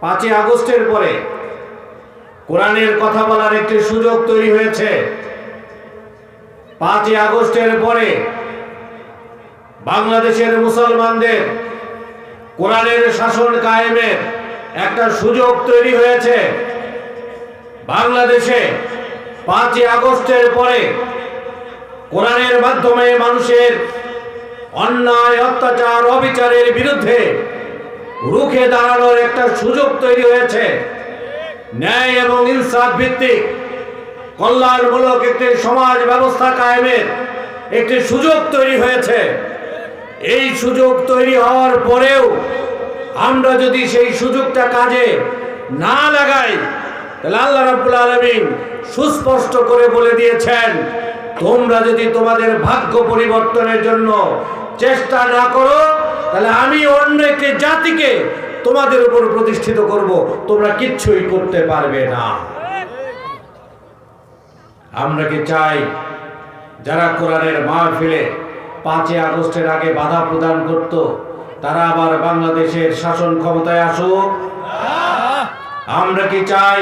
পাঁচই আগস্টের পরে কোরআনের কথা বলার একটি সুযোগ তৈরি হয়েছে। পাঁচই আগস্টের পরে বাংলাদেশের মুসলমানদের কোরআনের শাসন কায়েমের একটা সুযোগ তৈরি হয়েছে। বাংলাদেশে পাঁচই আগস্টের পরে কোরআনের মাধ্যমে মানুষের অন্যায়, অত্যাচার, অবিচারের বিরুদ্ধে রুখে দাঁড়ানোর একটা সুযোগ তৈরি হয়েছে। ন্যায় এবং ইনসাফ ভিত্তিক কল্যাণমূলক একটি সমাজ ব্যবস্থা কায়েমের একটি সুযোগ তৈরি হয়েছে। এই সুযোগ তৈরি হওয়ার পরেও আমরা যদি সেই সুযোগটা কাজে না লাগাই, তাহলে আল্লাহ রাব্বুল আলামিন সুস্পষ্ট করে বলে দিয়েছেন, তোমরা যদি তোমাদের ভাগ্য পরিবর্তনের জন্য চেষ্টা না করো, তাহলে আমি অন্য একটি জাতিকে তোমাদের উপর প্রতিষ্ঠিত করব। তোমরা কিচ্ছুই করতে পারবে না। আমরা কি চাই, যারা কোরআনের মাহফিলে পাঁচই আগস্টের আগে বাধা প্রদান করত, তারা আবার বাংলাদেশের শাসন ক্ষমতায় আসুক? আমরা কি চাই,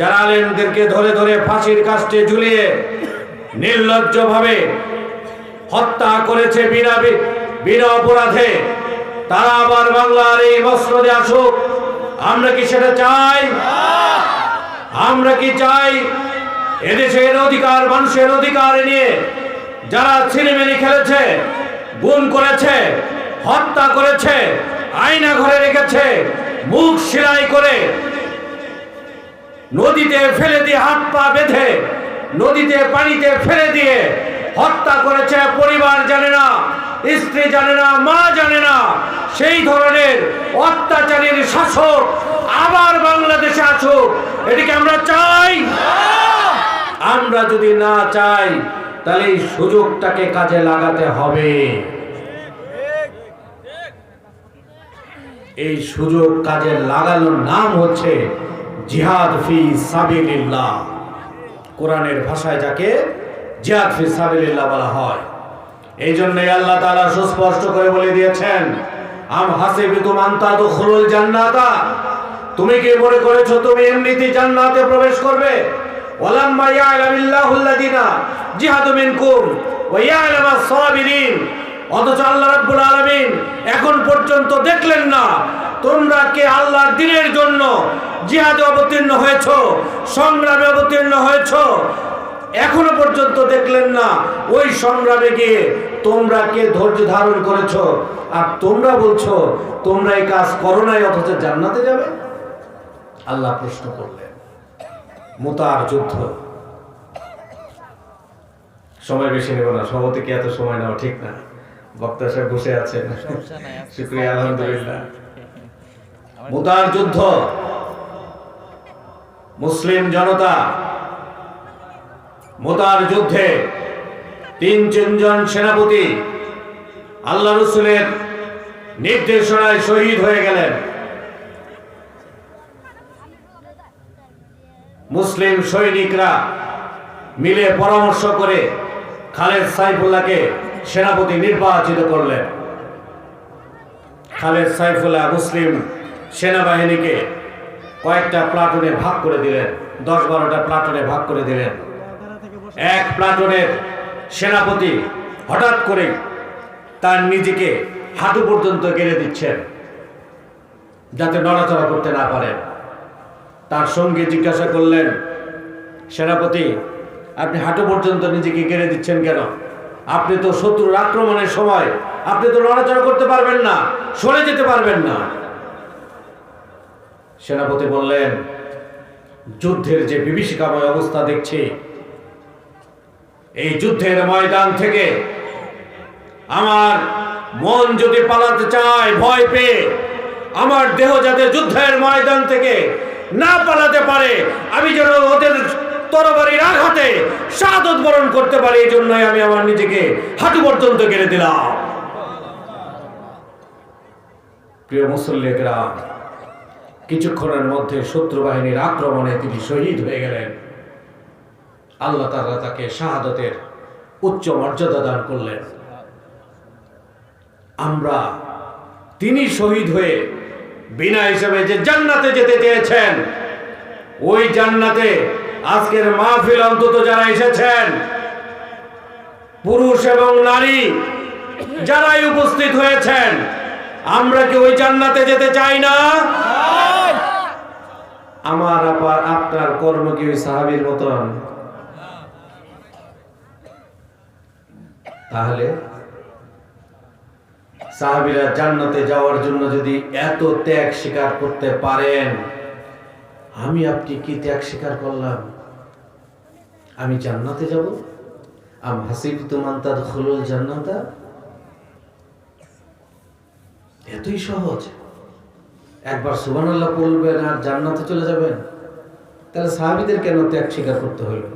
যারা আলেমদেরকে ধরে ধরে ফাঁসির কাস্টে ঝুলিয়ে নির্লজ্জভাবে হত্যা করেছে বিনা বিনা অপরাধে। তারা আবার বাংলার এই মসনদে আসুক। আমরা কি সেটা চাই? আমরা কি চাই? এদেশের অধিকার, মানুষের অধিকার নিয়ে যারা ছিনিমিনি খেলেছে, গুম করেছে, হত্যা করেছে, আয়না ঘরে রেখেছে, মুখ সেলাই করে নদীতে ফেলে দিয়ে হাত পা বেঁধে, নদীতে পানিতে ফেলে দিয়ে হত্যা করেছে পরিবার জানে না, স্ত্রী জানে না, মা জানে না। সেই ধরনের অত্যাচারীর শাসক আবার বাংলাদেশে আসুক। এটিকে আমরা চাই। আমরা যদি না চাই, তাহলে এই সুযোগটাকে কাজে লাগাতে হবে। এই সুযোগ কাজে লাগানোর নাম হচ্ছে জিহাদ ফি সাবিলিল্লাহ। কোরআনের ভাষায় যাকে জিহাদ ফি সাবিলিল্লাহ বলা হয়। এই জন্যই আল্লাহ তাআলা সুস্পষ্ট করে বলে দিয়েছেন, আম হাসিবিতুম আন তাদখুলুল জান্নাতা। তুমি কি মনে করেছ তুমি এমনিতেই জান্নাতে প্রবেশ করবে? ওয়ালাম্মা ইয়ালামিল্লাহু আল্লাযিনা জিহাদু মিনকুম ওয়া ইয়ালামাস সাবিরিন অথচ আল্লাহ রাব্বুল আলামিন এখন পর্যন্ত দেখলেন না, তোমরা কে আল্লাহর দিনের জন্য জিহাদে অবতীর্ণ হয়েছো, সংগ্রামে অবতীর্ণ হয়েছো এখনও পর্যন্ত দেখলেন না। ওই সংগ্রামে গিয়ে তোমরা কে ধৈর্য ধারণ করেছ? আর তোমরা বলছো তোমরা এই কাজ করো নাই অথচ জান্নাতে যাবে? আল্লাহ প্রশ্ন করলেন মুতার যুদ্ধ। সময় বেশি নেব না সভাপতিকে এত সময় নেওয়া ঠিক না? বক্তা সাহেব বসে আছেন। শুক্রিয়া আলহামদুলিল্লাহ। মুতার যুদ্ধ। মুসলিম জনতা মুতার যুদ্ধে তিন তিনজন সেনাপতি আল্লাহ রসুলের নির্দেশনায় শহীদ হয়ে গেলেন। মুসলিম সৈনিকরা মিলে পরামর্শ করে খালেদ সাইফুল্লাহকে সেনাপতি নির্বাচিত করলেন। খালেদ সাইফুল্লাহ মুসলিম সেনাবাহিনীকে কয়েকটা প্লাটুনে ভাগ করে দিলেন, দশ বারোটা প্লাটুনে ভাগ করে দিলেন। এক প্লাটুনের সেনাপতি হঠাৎ করে তার নিজেকে হাঁটু পর্যন্ত গেড়ে দিচ্ছেন, যাতে নড়াচড়া করতে না পারেন। তার সঙ্গে জিজ্ঞাসা করলেন, সেনাপতি, আপনি হাঁটু পর্যন্ত নিজেকে গেড়ে দিচ্ছেন কেন? আপনি তো শত্রুর আক্রমণের সময় আপনি তো নড়াচড়া করতে পারবেন না, সরে যেতে পারবেন না। সেনাপতি বললেন, যুদ্ধের যে বিভীষিকাময় অবস্থা দেখছি এই যুদ্ধের ময়দান থেকে আমার মন যদি পালাতে চায়, ভয় পেয়ে আমার দেহ যাতে যুদ্ধের ময়দান থেকে না পালাতে পারে, আমি যেন ওদের তরবারির আঘাতে সাদত বরণ করতে পারি, এই জন্যই আমি আমার নিজেকে হাঁটু পর্যন্ত কেড়ে দিলাম। প্রিয় মুসল্লিকরা, কিছুক্ষণের মধ্যে শত্রু বাহিনীর আক্রমণে তিনি শহীদ হয়ে গেলেন। আল্লাহ তাআলা তাকে শাহাদতের উচ্চ মর্যাদা দান করলেন। আমরা তিনি শহীদ হয়ে বিনা হিসেবে যে জান্নাতে যেতে চেয়েছেন ওই জান্নাতে আজকের মাহফিল অন্তত যারা এসেছেন পুরুষ এবং নারী যারাই উপস্থিত হয়েছেন আমরা কি ওই জান্নাতে যেতে চাই না? আমার আপার আপনার কর্ম কি ওই সাহাবীর মতন? তাহলে সাহাবীরা জান্নাতে যাওয়ার জন্য যদি এত ত্যাগ স্বীকার করতে পারেন, আমি আপনি কি ত্যাগ স্বীকার করলাম? আমি জান্নাতে যাব? আম হাসিবতু মান তাদখুলুল জান্নাতা? এতই সহজ। একবার সুবহানাল্লাহ বলবেন, আর জান্নাতে চলে যাবেন? তাহলে সাহাবিদের কেন ত্যাগ স্বীকার করতে হলো?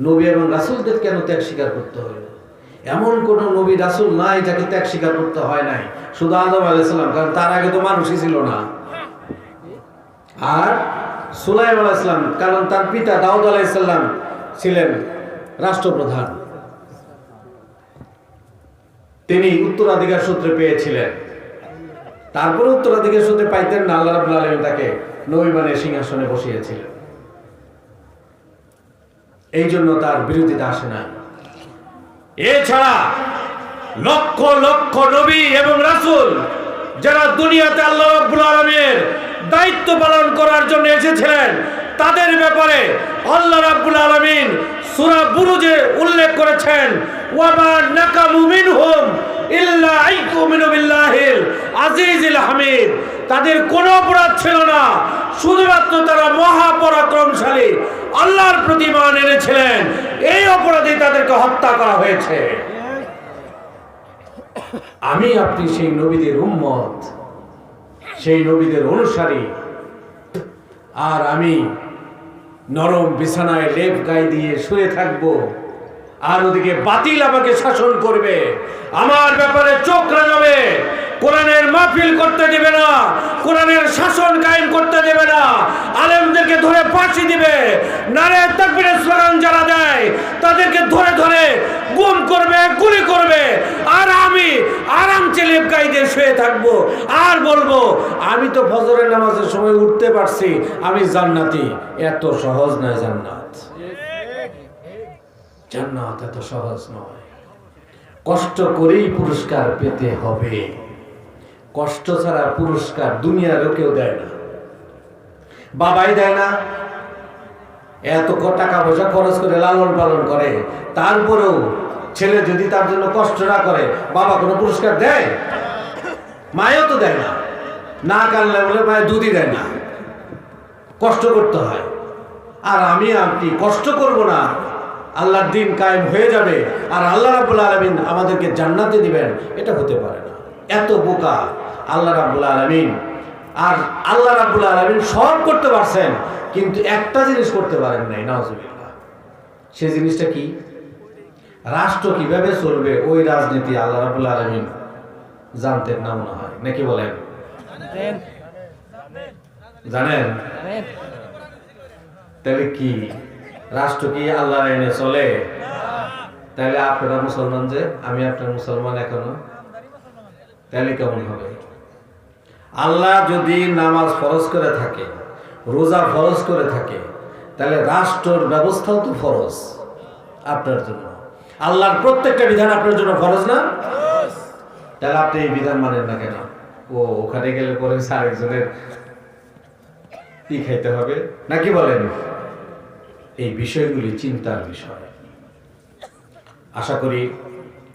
নবী এবং রাসূলদের কেন ত্যাগ স্বীকার করতে হলো? এমন কোন নবী রাসূল নাই যাকে ত্যাগ স্বীকার করতে হয় নাই। শুধু আদম আলাইহিস সালাম, কারণ তার আগে তো মানুষই ছিল না। আর সুলাইম আলাইসালাম কারণ তার পিতা দাউদ আলাইসাল্লাম ছিলেন রাষ্ট্রপ্রধান। তিনি উত্তরাধিকার সূত্রে পেয়েছিলেন। তারপরে উত্তরাধিকার সূত্রে পাইতেন না, আল্লাহ রাবুল আলমী তাকে নবীমানের সিংহাসনে বসিয়েছিলেন। এই জন্য তার বিরোধিতা আসে না এছাড়া লক্ষ লক্ষ নবী এবং রাসুল যারা দুনিয়াতে আল্লাহ রব্বুল আলমের দায়িত্ব পালন করার জন্য এসেছিলেন তাদের ব্যাপারে আল্লাহ রাব্বুল আলামিন সূরা বুরুজে উল্লেখ করেছেন, ওয়ামা নাকামু মিনহুম ইল্লা আইকুমিনু বিল্লাহিল আজিজিল হামিদ। তাদের কোনো অপরাধ ছিল না, শুধুমাত্র তারা মহাপরাক্রমশালী, আল্লাহর প্রতিমান এনেছিলেন। এই অপরাধে তাদেরকে হত্যা করা হয়েছে। আমি আপনি সেই নবীদের উম্মত, সেই নবীদের অনুসারী, আর আমি নরম বিছানায় লেপ গায়ে দিয়ে শুয়ে থাকব। আর ওদিকে বাতিল আমাকে শাসন করবে। আমার ব্যাপারে চোখ রাঙাবে। কোরআনের মাহফিল করতে দেবে না। কোরআনের শাসন কায়েম করতে দেবে না। আলেমদেরকে ধরে ফাঁসি দিবে। নারে তাকবীরের স্লোগান যারা দেয়, তাদেরকে ধরে করবে, গুলি করবে। আর আমি আরাম শুয়ে থাকব। আর বলব, আমি তো ফজরের নামাজের সময় উঠতে পারছি, আমি জান্নাতি। এত সহজ নয় জান্নাত। জান্নাত এত সহজ নয়। কষ্ট করেই পুরস্কার পেতে হবে। কষ্ট ছাড়া পুরস্কার দুনিয়ার কেউ দেয় না। বাবাই দেয় না। এত টাকা পয়সা খরচ করে লালন পালন করে। তারপরেও ছেলে যদি তার জন্য কষ্ট না করে, বাবা কোনো পুরস্কার দেয়? মায়ও তো দেয় না। না কানলে বলে মায়ের দুধই দেয় না। কষ্ট করতে হয়। আর আমি আপনি কষ্ট করব না। আল্লাহর দিন কায়েম হয়ে যাবে। আর আল্লাহ রাবুল আলমিন আমাদেরকে জান্নাতে দিবেন। এটা হতে পারে না। এত বোকা আল্লাহ রাবুল আলমিন। আর আল্লাহ রাবুল আলমিন সব করতে পারছেন, কিন্তু একটা জিনিস করতে পারেন নাই নজরুল্লাহ সে জিনিসটা কি? রাষ্ট্র কীভাবে চলবে ওই রাজনীতি আল্লাহ রাবুল আলমিন জানতেন না মনে হয়। নাকি বলেন? জানেন। তাহলে কি? রাষ্ট্র কি আল্লাহ আইনে চলে? তাহলে আপনারা মুসলমান যে আমি আপনার মুসলমান এখনও। তাহলে কেমন হবে? আল্লাহ যদি নামাজ ফরজ করে থাকে রোজা ফরজ করে থাকে তাহলে রাষ্ট্রের ব্যবস্থাও তো ফরজ আপনার জন্য। আল্লাহর প্রত্যেকটা বিধান আপনার জন্য ফরজ না? তাহলে আপনি এই বিধান মানেন না কেন? ও ওখানে গেলে পরে স্যার একজনের কি খাইতে হবে। নাকি বলেন? এই বিষয়গুলি চিন্তার বিষয়। আশা করি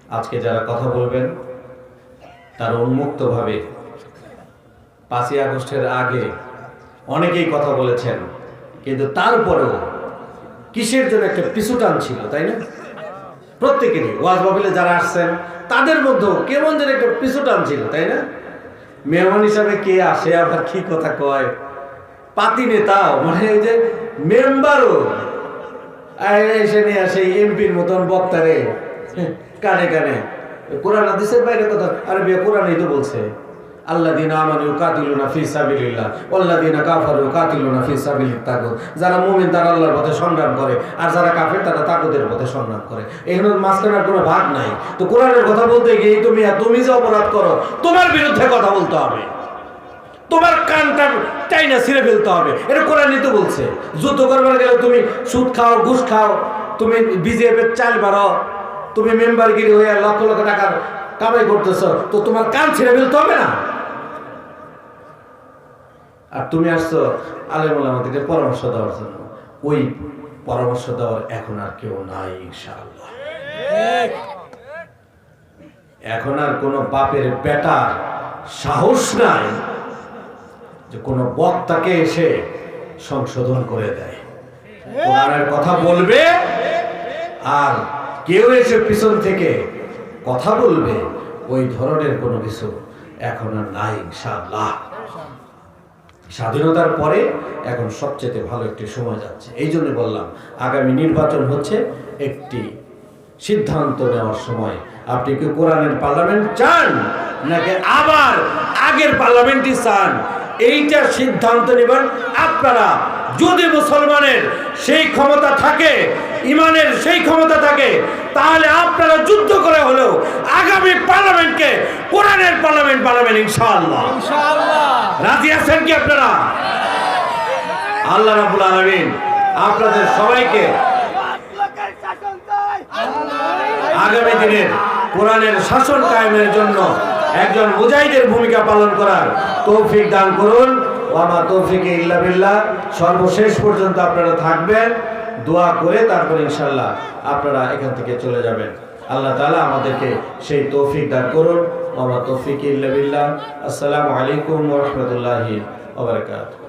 আজকে যারা কথা বলবেন তারা উন্মুক্তভাবে পাঁচই আগস্টের আগে অনেকেই কথা বলেছেন কিন্তু তারপরেও কিসের জন্য একটা পিছু টান ছিল তাই না? প্রত্যেকেরই ওয়াজ মাহফিলে যারা আসছেন, তাদের মধ্যেও কেমন যেন একটা পিছু টান ছিল, তাই না? মেহমান হিসাবে কে আসে, আবার কি কথা কয়? পাতি নেতাও মানে এই যে মেম্বারও। এসে নিয়ে আসে এমপির মতন বক্তারে। কানে কানে। কোরআন আদিসের বাইরে কথা আরে বে কোরআনই তো বলছে। আল্লাহ দিন আমানু কাতিলুনা ফি সাবিলিল্লাহ আল্লাহ দিন কাফারু কাতিলুনা ফি সাবিলিত তাগুত। যারা মুমিন আল্লাহর করে, আর যারা কাফের, তারা করে। মাঝখানে কোনো নাই। তো কথা বলতে গিয়ে তুমি যে অপরাধ করো, তোমার বিরুদ্ধে কথা বলতে হবে। তোমার কানটা চাইনা ছিঁড়ে ফেলতে হবে। এটা কোরআনই তো বলছে। যুদ্ধ করবার গেলে তুমি সুদ খাও, ঘুষ খাও, তুমি বিজেপি চাল মারো তুমি মেম্বারগিরি হয়ে লক্ষ লক্ষ টাকার কামাই করতেছো, তো তোমার কান ছিঁড়ে ফেলতে হবে না? আর তুমি আসছো আলেমুল আমাদেরকে পরামর্শ দেওয়ার জন্য। ওই পরামর্শ দেওয়ার এখন আর কেউ নাই, ইনশাআল্লাহ। এখন আর কোনো বাপের বেটার সাহস নাই যে কোনো বক্তাকে এসে সংশোধন করে দেয়। কথা বলবে আর কেউ এসে পিছন থেকে কথা বলবে, ওই ধরনের কোনো কিছু এখন আর নাই, ইনশাআল্লাহ। স্বাধীনতার পরে এখন সবচেয়ে ভালো একটি সময় যাচ্ছে। এই জন্য বললাম, আগামী নির্বাচন হচ্ছে একটি সিদ্ধান্ত নেওয়ার সময়। আপনি কি কোরআনের পার্লামেন্ট চান নাকি আবার আগের পার্লামেন্টই চান? এইটা সিদ্ধান্ত নেবেন আপনারা। যদি মুসলমানের সেই ক্ষমতা থাকে ইমানের সেই ক্ষমতা থাকে তাহলে আপনারা যুদ্ধ করে হলেও আগামী পার্লামেন্টকে কোরআনের পার্লামেন্ট বানাবেন ইনশাআল্লাহ। রাজি আছেন কি আপনারা? আল্লাহ রাবুল আলমিন আপনাদের সবাইকে আগামী দিনের কোরআনের শাসন কায়েমের জন্য একজন মুজাহিদের ভূমিকা পালন করার তৌফিক দান করুন। ওয়ামা তৌফিকে ইল্লা বিল্লাহ। সর্বশেষ পর্যন্ত আপনারা থাকবেন, দোয়া করে তারপর ইনশাল্লাহ আপনারা এখান থেকে চলে যাবেন। আল্লাহ তালা আমাদেরকে সেই তৌফিক দান করুন। ওয়ামা তৌফিক ইল্লা বিল্লাহ। আসসালামু আলাইকুম ওয়া রাহমাতুল্লাহি ওয়া বারাকাতুহু।